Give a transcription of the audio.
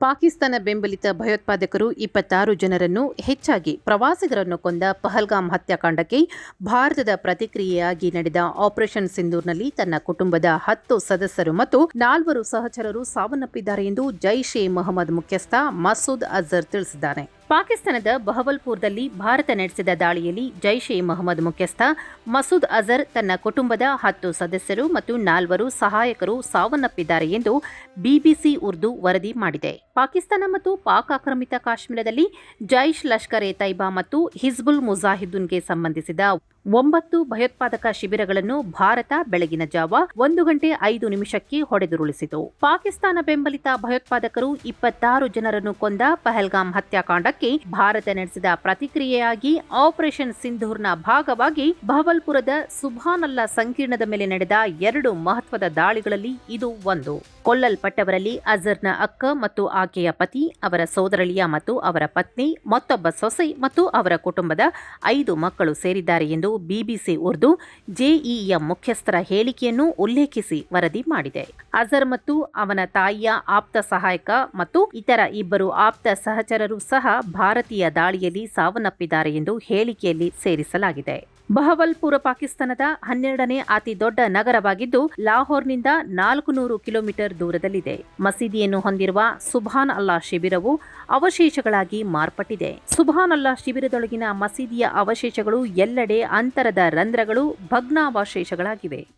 ಪಾಕಿಸ್ತಾನ ಬೆಂಬಲಿತ ಭಯೋತ್ಪಾದಕರು ಇಪ್ಪತ್ತಾರು ಜನರನ್ನು ಹೆಚ್ಚಾಗಿ ಪ್ರವಾಸಿಗರನ್ನು ಕೊಂದ ಪಹಲ್ಗಾಮ್ ಹತ್ಯಾಕಾಂಡಕ್ಕೆ ಭಾರತದ ಪ್ರತಿಕ್ರಿಯೆಯಾಗಿ ನಡೆದ ಆಪರೇಷನ್ ಸಿಂಧೂರ್ನಲ್ಲಿ ತನ್ನ ಕುಟುಂಬದ ಹತ್ತು ಸದಸ್ಯರು ಮತ್ತು ನಾಲ್ವರು ಸಹಚರರು ಸಾವನ್ನಪ್ಪಿದ್ದಾರೆ ಎಂದು ಜೈಷ್ ಎ ಮೊಹಮ್ಮದ್ ಮುಖ್ಯಸ್ಥ ಮಸೂದ್ ಅಜರ್ ತಿಳಿಸಿದ್ದಾನೆ ಪಾಕಿಸ್ತಾನದ ಬಹವಲ್ಪುರದಲ್ಲಿ ಭಾರತ ನಡೆಸಿದ ದಾಳಿಯಲ್ಲಿ ಜೈಷ್ ಎ ಮೊಹಮ್ಮದ್ ಮುಖ್ಯಸ್ಥ ಮಸೂದ್ ಅಜರ್ ತನ್ನ ಕುಟುಂಬದ ಹತ್ತು ಸದಸ್ಯರು ಮತ್ತು ನಾಲ್ವರು ಸಹಾಯಕರು ಸಾವನ್ನಪ್ಪಿದ್ದಾರೆ ಎಂದು ಬಿಬಿಸಿ ಉರ್ದು ವರದಿ ಮಾಡಿದೆ. ಪಾಕಿಸ್ತಾನ ಮತ್ತು ಪಾಕ್ ಆಕ್ರಮಿತ ಕಾಶ್ಮೀರದಲ್ಲಿ ಜೈಷ್ ಲಷ್ಕರ್ ಎ ತೈಬಾ ಮತ್ತು ಹಿಜ್ಬುಲ್ ಮುಜಾಹಿದ್ದೀನ್ಗೆ ಸಂಬಂಧಿಸಿದ ಒಂಬತ್ತು ಭಯೋತ್ಪಾದಕ ಶಿಬಿರಗಳನ್ನು ಭಾರತ ಬೆಳಗಿನ ಜಾವ ಒಂದು ಗಂಟೆ ಐದು ನಿಮಿಷಕ್ಕೆ ಹೊಡೆದುರುಳಿಸಿತು. ಪಾಕಿಸ್ತಾನ ಬೆಂಬಲಿತ ಭಯೋತ್ಪಾದಕರು ಇಪ್ಪತ್ತಾರು ಜನರನ್ನು ಕೊಂದ ಪಹಲ್ಗಾಮ್ ಹತ್ಯಾಕಾಂಡಕ್ಕೆ ಭಾರತ ನಡೆಸಿದ ಪ್ರತಿಕ್ರಿಯೆಯಾಗಿ ಆಪರೇಷನ್ ಸಿಂಧೂರ್ನ ಭಾಗವಾಗಿ ಬಹವಲ್ಪುರದ ಸುಭಾನಲ್ಲಾ ಸಂಕೀರ್ಣದ ಮೇಲೆ ನಡೆದ ಎರಡು ಮಹತ್ವದ ದಾಳಿಗಳಲ್ಲಿ ಇದು ಒಂದು. ಕೊಲ್ಲಲ್ಪಟ್ಟವರಲ್ಲಿ ಅಜರ್ನ ಅಕ್ಕ ಮತ್ತು ಆಕೆಯ ಪತಿ, ಅವರ ಸೋದರಳಿಯ ಮತ್ತು ಅವರ ಪತ್ನಿ, ಮತ್ತೊಬ್ಬ ಸೊಸೆ ಮತ್ತು ಅವರ ಕುಟುಂಬದ ಐದು ಮಕ್ಕಳು ಸೇರಿದ್ದಾರೆ ಎಂದು ಬಿಬಿಸಿ ಉರ್ದು ಜೆಇಎಂ ಮುಖ್ಯಸ್ಥರ ಹೇಳಿಕೆಯನ್ನು ಉಲ್ಲೇಖಿಸಿ ವರದಿ ಮಾಡಿದೆ. ಅಜರ್ ಮತ್ತು ಅವನ ತಾಯಿಯ ಆಪ್ತ ಸಹಾಯಕ ಮತ್ತು ಇತರ ಇಬ್ಬರು ಆಪ್ತ ಸಹಚರರು ಸಹ ಭಾರತೀಯ ದಾಳಿಯಲ್ಲಿ ಸಾವನ್ನಪ್ಪಿದ್ದಾರೆ ಎಂದು ಹೇಳಿಕೆಯಲ್ಲಿ ಸೇರಿಸಲಾಗಿದೆ. ಬಹವಲ್ಪುರ, ಪಾಕಿಸ್ತಾನದ ಹನ್ನೆರಡನೇ ಅತಿ ದೊಡ್ಡ ನಗರವಾಗಿದ್ದು, ಲಾಹೋರ್ನಿಂದ ನಾಲ್ಕು ನೂರು ಕಿಲೋಮೀಟರ್ ದೂರದಲ್ಲಿದೆ. ಮಸೀದಿಯನ್ನು ಹೊಂದಿರುವ ಸುಭಾನ್ ಅಲ್ಲಾ ಶಿಬಿರವು ಅವಶೇಷಗಳಾಗಿ ಮಾರ್ಪಟ್ಟಿದೆ. ಸುಭಾನ್ ಅಲ್ಲಾ ಶಿಬಿರದೊಳಗಿನ ಮಸೀದಿಯ ಅವಶೇಷಗಳು ಎಲ್ಲೆಡೆ ಅಂತರದ ರಂಧ್ರಗಳು ಭಗ್ನಾವಶೇಷಗಳಾಗಿವೆ.